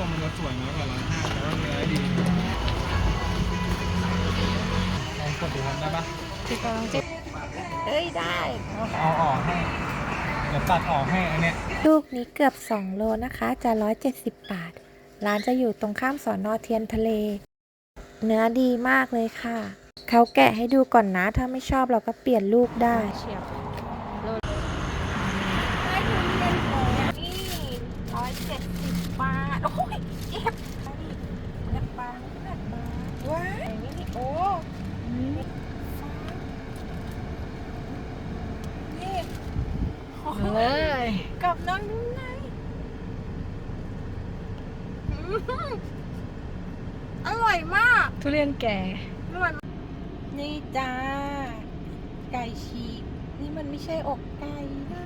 ส้มมันจะสวยน้อยกว่าร้านห้าแต่ว่าเนื้อดีลองกดดูครับได้ปะจิกลองจิกเอ้ยได้เอาออกให้เดี๋ยวตัดออกให้อันเนี้ยลูกนี้เกือบ 2 โลนะคะ จะ 170 บาท ร้านจะอยู่ตรงข้ามสอนอเทียนทะเล เนื้อดีมากเลยค่ะ เขาแกะให้ดูก่อนนะ ถ้าไม่ชอบเราก็เปลี่ยนลูกได้ร้อยเจ็ดสิ โอ้ยเจ็บเจ็บบางเจ็บบางว้ายนี่โอ้นี่เลยกับน้องดูไงอร่อยมาก ทุเรียนแก่อร่อยมากนี่จ้า ไก่ฉีกนี่มันไม่ใช่อกไก่นะ